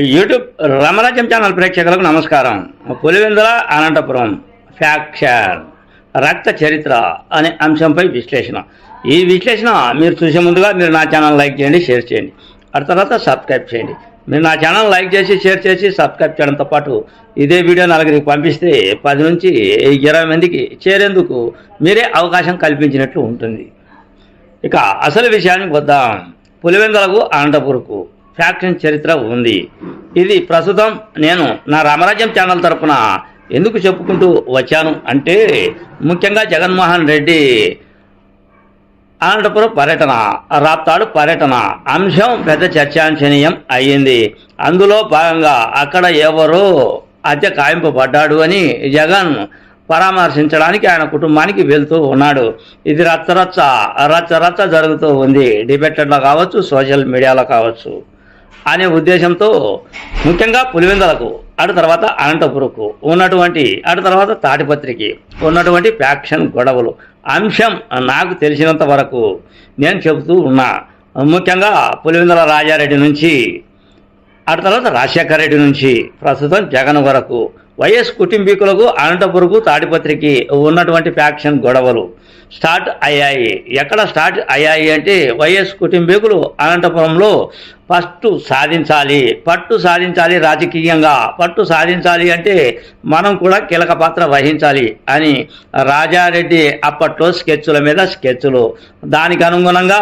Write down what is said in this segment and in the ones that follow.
YouTube Ramarajyam channel ప్రేక్షకులకు నమస్కారం. Pulivendula Anantapuram faction రక్త చరిత్ర అనే అంశంపై విశ్లేషణ. ఈ విశ్లేషణ మీరు చూసే ముందుగా మీరు నా ఛానల్ లైక్ చేయండి షేర్ చేయండి. ఆ తర్వాత సబ్స్క్రైబ్ చేయండి. మీరు నా ఛానల్ లైక్ చేసి షేర్ చేసి సబ్స్క్రైబ్ చేయడంతో పాటు ఇదే వీడియో నలుగురికి పంపిస్తే పది నుంచి ఇరవై మందికి చేరేందుకు మీరే అవకాశం కల్పించినట్లు ఉంటుంది. ఇక అసలు విషయానికి వద్దాం. పులివెందులకు అనంతపురకు ఫ్యాక్షన్ చరిత్ర ఉంది. ఇది ప్రస్తుతం నేను నా రామరాజ్యం ఛానల్ తరపున ఎందుకు చెప్పుకుంటూ వచ్చాను అంటే ముఖ్యంగా జగన్మోహన్ రెడ్డి అనంతపురం పర్యటన రాప్తాడు పర్యటన అంశం పెద్ద చర్చాంశనీయం అయ్యింది. అందులో భాగంగా అక్కడ ఎవరో హత్య కాయింపబడ్డాడు అని జగన్ పరామర్శించడానికి ఆయన కుటుంబానికి వెళ్తూ ఉన్నాడు. ఇది రచ్చరచ్చ రచ్చరచ్చ జరుగుతూ ఉంది. డిబేట్లలో కావచ్చు సోషల్ మీడియాలో కావచ్చు. అనే ఉద్దేశంతో ముఖ్యంగా పులివెందలకు అటు తర్వాత అనంతపురకు ఉన్నటువంటి అటు తర్వాత తాటిపత్రికి ఉన్నటువంటి ఫ్యాక్షన్ గొడవలు. అంశం నాకు తెలిసినంత వరకు నేను చెబుతూ ఉన్నా. ముఖ్యంగా పులివెందల రాజారెడ్డి నుంచి అటు తర్వాత రాజశేఖర రెడ్డి నుంచి ప్రస్తుతం జగన్ వరకు వైఎస్ కుటుంబీకులకు అనంతపురకు తాడిపత్రికి ఉన్నటువంటి ఫ్యాక్షన్ గొడవలు స్టార్ట్ అయ్యాయి. ఎక్కడ స్టార్ట్ అయ్యాయి అంటే వైఎస్ కుటుంబీకులు అనంతపురంలో ఫస్ట్ సాధించాలి పట్టు సాధించాలి రాజకీయంగా పట్టు సాధించాలి అంటే మనం కూడా కీలక పాత్ర వహించాలి అని రాజారెడ్డి అప్పట్లో స్కెచ్ల మీద స్కెచ్లు. దానికి అనుగుణంగా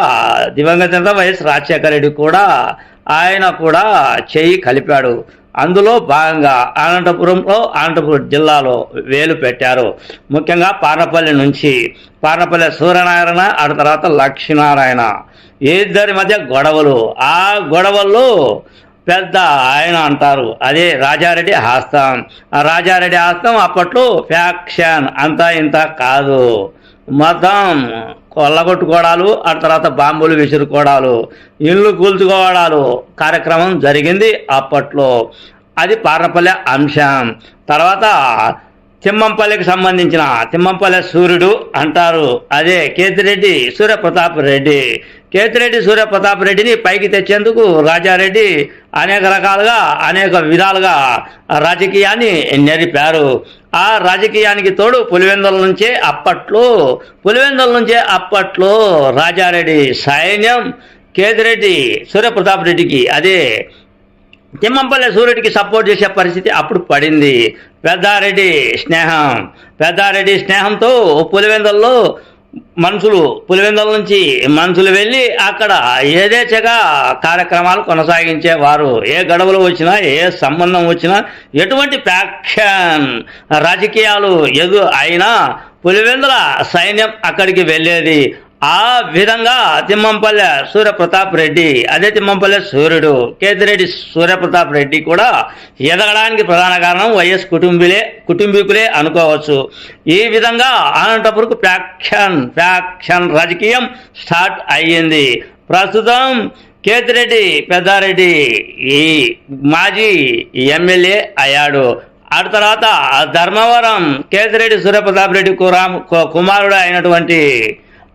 దివంగత వైఎస్ రాజశేఖర రెడ్డి కూడా ఆయన కూడా చేయి కలిపాడు. అందులో భాగంగా అనంతపురంలో అనంతపురం జిల్లాలో వేలు పెట్టారు. ముఖ్యంగా పార్నపల్లి నుంచి పార్నపల్లి సూర్యనారాయణ ఆ తర్వాత లక్ష్మీనారాయణ. ఇద్దరి మధ్య గొడవలు. ఆ గొడవల్లో పెద్ద ఆయన అంటారు. అదే రాజారెడ్డి హాస్తం ఆ రాజారెడ్డి హాస్తం అప్పట్లో ఫ్యాక్షన్ అంతా ఇంత కాదు. మొత్తం కొల్లగొట్టుకోవడాలు ఆ తర్వాత బాంబులు విసురుకోవడాలు ఇళ్ళు కూల్చుకోవడాలు కార్యక్రమం జరిగింది అప్పట్లో. అది పార్నపల్లె అంశం. తర్వాత తిమ్మంపల్లికి సంబంధించిన తిమ్మంపల్లె సూర్యుడు అంటారు. అదే కేతిరెడ్డి సూర్యప్రతాప్ రెడ్డి. కేతిరెడ్డి సూర్యప్రతాప్ రెడ్డిని పైకి తెచ్చేందుకు రాజారెడ్డి అనేక రకాలుగా అనేక విధాలుగా రాజకీయాన్ని నెరిపారు. ఆ రాజకీయానికి తోడు పులివెందుల నుంచే అప్పట్లో పులివెందుల నుంచే అప్పట్లో రాజారెడ్డి సైన్యం కేతిరెడ్డి సూర్యప్రతాప్ రెడ్డికి అదే తిమ్మంపల్లి సూర్యుడికి సపోర్ట్ చేసే పరిస్థితి అప్పుడు పడింది. పెద్దారెడ్డి స్నేహం. పెద్దారెడ్డి స్నేహంతో పులివెందల్లో మనుషులు పులివెందల నుంచి మనుషులు వెళ్ళి అక్కడ ఏదేచగా కార్యక్రమాలు కొనసాగించేవారు. ఏ గడవలు వచ్చినా ఏ సంబంధం వచ్చినా ఎటువంటి ఫ్యాక్షన్ రాజకీయాలు ఎదు అయినా పులివెందుల సైన్యం అక్కడికి వెళ్ళేది. ఆ విధంగా తిమ్మంపల్లె సూర్యప్రతాప్ రెడ్డి అదే తిమ్మంపల్లె సూర్యుడు కేతిరెడ్డి సూర్యప్రతాప్ రెడ్డి కూడా ఎదగడానికి ప్రధాన కారణం వైఎస్ కుటుంబీలే కుటుంబీకులే అనుకోవచ్చు. ఈ విధంగా అనంతపురకు ఫ్యాక్షన్ ఫ్యాక్షన్ రాజకీయం స్టార్ట్ అయ్యింది. ప్రస్తుతం కేతిరెడ్డి పెద్దారెడ్డి ఈ మాజీ ఎమ్మెల్యే అయ్యాడు. ఆ తర్వాత ధర్మవరం కేతిరెడ్డి సూర్యప్రతాప్ రెడ్డి కురామ్ కుమారుడు అయినటువంటి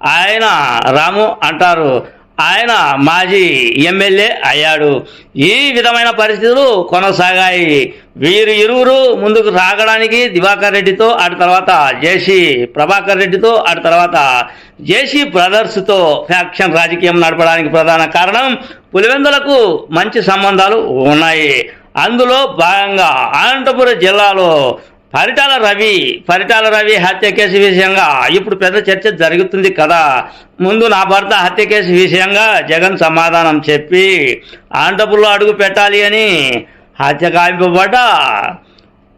ఆయన రాము అంటారు. ఆయన మాజీ ఎమ్మెల్యే అయ్యాడు. ఈ విధమైన పరిస్థితులు కొనసాగాయి. వీరు ఇరువురు ముందుకు సాగడానికి దివాకర్ రెడ్డితో అటు తర్వాత జేసీ ప్రభాకర్ రెడ్డితో అటు తర్వాత జేసీ బ్రదర్స్తో ఫ్యాక్షన్ రాజకీయం నడపడానికి ప్రధాన కారణం పులివెందులకు మంచి సంబంధాలు ఉన్నాయి. అందులో భాగంగా అనంతపురం జిల్లాలో పరిటాల రవి పరిటాల రవి హత్య కేసు విషయంగా. ఇప్పుడు పెద్ద చర్చ జరుగుతుంది కదా. ముందు నా భర్త హత్య కేసు విషయంగా జగన్ సమాధానం చెప్పి ఆంధ్రపుల్లో అడుగు పెట్టాలి అని హత్య కావింపబడ్డ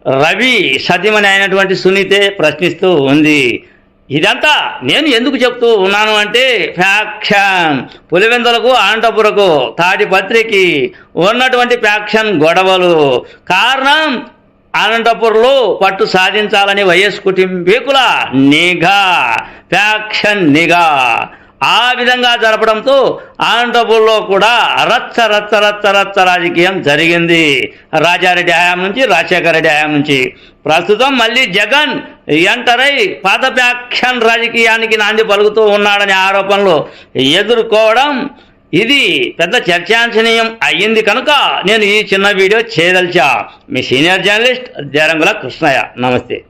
రవి సతీమణి అయినటువంటి సునీతే ప్రశ్నిస్తూ ఉంది. ఇదంతా నేను ఎందుకు చెప్తూ ఉన్నాను అంటే ఫ్యాక్షన్. పులివెందులకు తాటి తాడిపత్రికి ఉన్నటువంటి ఫ్యాక్షన్ గొడవలు. కారణం అనంతపురంలో పట్టు సాధించాలని వైఎస్ కుటుంబీకుల నిఘా ఫ్యాక్షన్ నిఘా. ఆ విధంగా జరపడంతో అనంతపురంలో కూడా రచ్చ రచ్చ రచ్చ రచ్చ రాజకీయం జరిగింది. రాజారెడ్డి హయాం నుంచి రాజశేఖర రెడ్డి హయాం నుంచి. ప్రస్తుతం మళ్ళీ జగన్ ఎంటరై పాత రాజకీయానికి నాంది పలుకుతూ ఉన్నాడనే ఆరోపణలు ఎదుర్కోవడం ఇది పెద్ద చర్చాంశనీయం అయ్యింది కనుక నేను ఈ చిన్న వీడియో చేయదలిచా. మీ సీనియర్ జర్నలిస్ట్ దేరంగుల కృష్ణయ్య. నమస్తే.